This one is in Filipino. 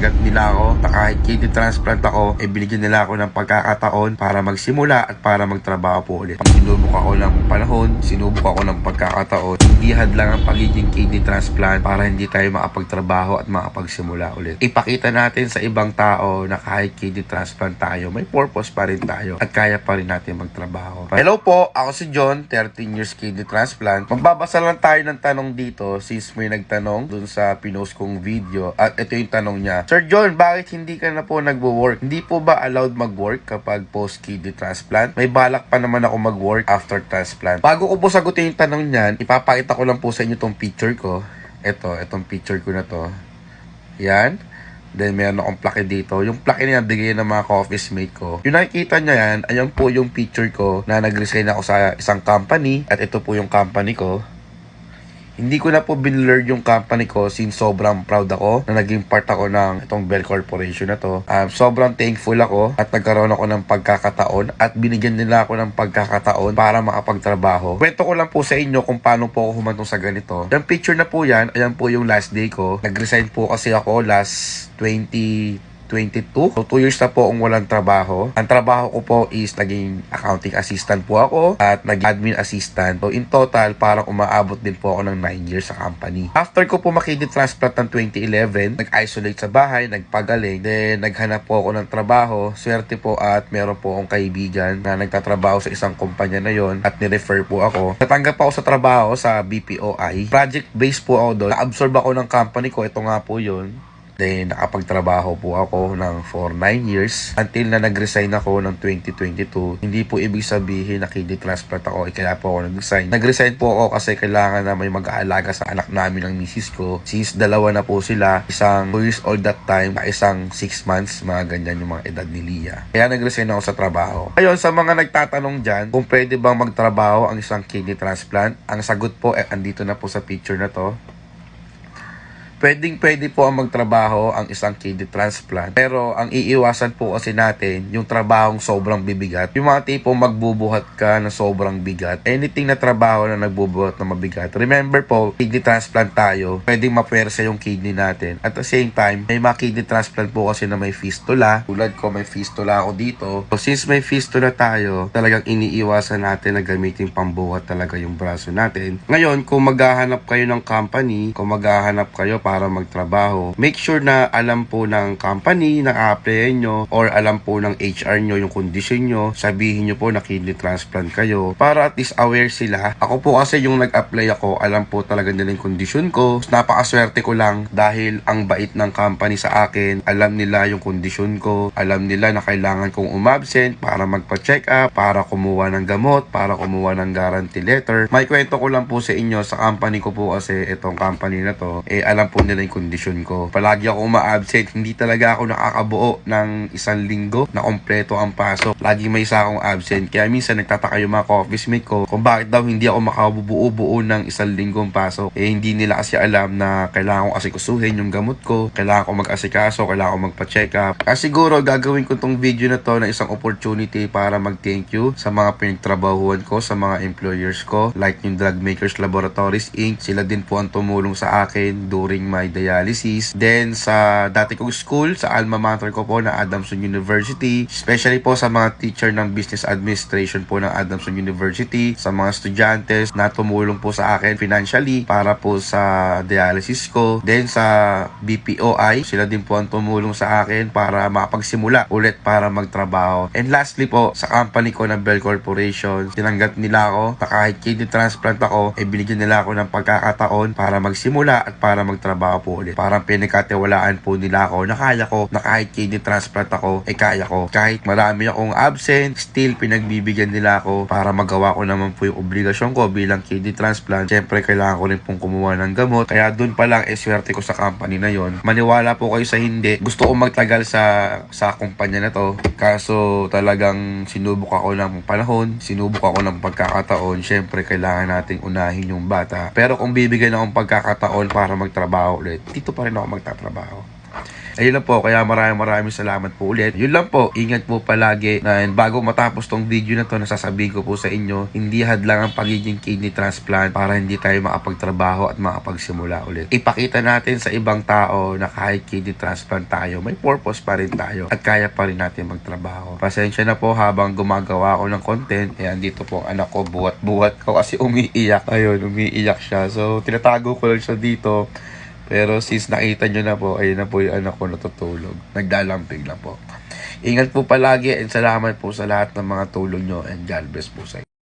Tinanggap nila ako na kahit kidney transplant ako, eh binigyan nila ako ng pagkakataon para magsimula at para magtrabaho po ulit. Sinubok ako ng panahon, sinubok ako ng pagkakataon. Hindi hadlang ang pagiging kidney transplant para hindi tayo makapagtrabaho at makapagsimula ulit. Ipakita natin sa ibang tao na kahit kidney transplant tayo, may purpose pa rin tayo at kaya pa rin natin magtrabaho. Hello po, ako si John, 13 years kidney transplant. Magbabasa lang tayo ng tanong dito since may nagtanong dun sa pinost kong video at ito yung tanong niya. Sir John, bakit hindi ka na po nagwo-work? Hindi po ba allowed mag-work kapag post-kidney transplant? May balak pa naman ako mag-work after transplant. Bago ko po sagutin yung tanong niyan, ipapakita ko lang po sa inyo tong picture ko. Ito, itong picture ko na to. Yan. Then, meron akong plaque dito. Yung plaque na bigay ng mga office mate ko. Yung nakikita niya yan, ayan po yung picture ko na nag-resign ako sa isang company. At ito po yung company ko. Hindi ko na po binlur yung company ko since sobrang proud ako na naging part ako ng itong Bell Corporation na to. Um, sobrang thankful ako at nagkaroon ako ng pagkakataon at binigyan nila ako ng pagkakataon para makapagtrabaho. Kwento ko lang po sa inyo kung paano po ako humantong sa ganito. Yung picture na po yan, ayan po yung last day ko. Nag-resign po kasi ako last 20 22. So, 2 years na po ang walang trabaho. Ang trabaho ko po is naging accounting assistant po ako at nag-admin assistant. So, in total, parang umaabot din po ako ng 9 years sa company. After ko po makidi transplant ng 2011, nag-isolate sa bahay, nagpagaling, then naghanap po ako ng trabaho. Swerte po at meron po akong kaibigan na nagtatrabaho sa isang kumpanya na yon at ni-refer po ako. Natanggap ako sa trabaho sa BPOI. Project-based po ako doon. Na-absorb ako ng company ko. Ito nga po yun. Then, nakapagtrabaho po ako ng for 9 years until na nag-resign ako ng 2022. Hindi po ibig sabihin na kidney transplant ako, eh, kaya po ako nag-resign. Nag-resign po ako kasi kailangan na may mag-aalaga sa anak namin ng misis ko. Since dalawa na po sila, isang 2 years old that time, isang 6 months, mga ganyan yung mga edad ni Lia. Kaya nag-resign ako sa trabaho. Ayun, sa mga nagtatanong dyan, kung pwede bang magtrabaho ang isang kidney transplant, ang sagot po, eh, andito na po sa picture na to. Pwedeng pwede po ang magtrabaho ang isang kidney transplant. Pero ang iiwasan po kasi natin yung trabahong sobrang bibigat. Yung mga tipong magbubuhat ka na sobrang bigat. Anything na trabaho na nagbubuhat na mabigat. Remember po, kidney transplant tayo. Pwedeng mapwersa yung kidney natin. At the same time, may mga kidney transplant po kasi na may fistula. Tulad ko, may fistula ako dito. So since may fistula tayo, talagang iniiwasan natin na gamitin pambuhat talaga yung braso natin. Ngayon, kung maghahanap kayo ng company, kung maghahanap kayo para magtrabaho, make sure na alam po ng company na a-applyan nyo or alam po ng HR nyo yung condition nyo. Sabihin nyo po na kidney transplant kayo para at least aware sila. Ako po kasi yung nag-apply ako, alam po talaga nila yung condition ko. Napakaswerte ko lang dahil ang bait ng company sa akin, alam nila yung condition ko, alam nila na kailangan kong umabsent para magpa-check up, para kumuha ng gamot, para kumuha ng guarantee letter. May kwento ko lang po sa inyo sa company ko po kasi itong company na to, eh alam po nila yung kondisyon ko. Palagi ako uma-absent. Hindi talaga ako nakakabuo ng isang linggo na kompleto ang pasok. Lagi may isa akong absent. Kaya minsan nagtataka yung mga office mate ko kung bakit daw hindi ako makabubuo-buo ng isang linggong pasok. Eh hindi nila kasi alam na kailangan ko asikusuhin yung gamot ko. Kailangan ko mag-asikaso. Kailangan ko magpa-check up. Kaya siguro gagawin ko tong video na to na isang opportunity para mag-thank you sa mga pinagtrabahuan ko, sa mga employers ko. Like yung Drug Makers Laboratories Inc. Sila din po ang tumulong sa akin during my dialysis. Then sa dati kong school, sa alma mater ko po na Adamson University. Especially po sa mga teacher ng business administration po ng Adamson University. Sa mga estudyantes na tumulong po sa akin financially para po sa dialysis ko. Then sa BPOI, sila din po ang tumulong sa akin para makapagsimula ulit para magtrabaho. And lastly po, sa company ko na Bell Corporation, tinanggap nila ako na kahit kidney transplant ako, eh binigyan nila ako ng pagkakataon para magsimula at para magtrabaho po ulit. Parang pinagkatiwalaan po nila ako na kaya ko, na kahit kidney transplant ako, eh kaya ko. Kahit marami akong absent, still pinagbibigyan nila ako para magawa ko naman po yung obligasyon ko bilang kidney transplant. Siyempre, kailangan ko rin pong kumuha ng gamot. Kaya dun pa lang, eh, swerte ko sa company na yon. Maniwala po kayo sa hindi. Gusto ko magtagal sa sa kumpanya na to. Kaso talagang sinubok ako ng panahon, sinubok ako ng pagkakataon. Siyempre, kailangan nating unahin yung bata. Pero kung bibigyan akong pagkakataon para magtrabaho ulit, dito pa rin ako magtatrabaho. Ayun lang po, kaya maraming maraming salamat po ulit. Yun lang po, ingat po palagi. And bago matapos tong video na to, nasasabihin ko po sa inyo, hindi hadlang ang pagiging kidney transplant para hindi tayo makapagtrabaho at makapagsimula ulit. Ipakita natin sa ibang tao na kahit kidney transplant tayo, may purpose pa rin tayo at kaya pa rin natin magtrabaho. Pasensya na po habang gumagawa ako ng content. Ayan, dito po anak ko, buwat-buwat ko kasi umiiyak. Ayun, umiiyak siya. So, tinatago ko lang siya dito. Pero since nakita nyo na po, ayun na po yung anak ko natutulog. Nagdalampig lang po. Ingat po palagi and salamat po sa lahat ng mga tulong nyo and God bless po sa.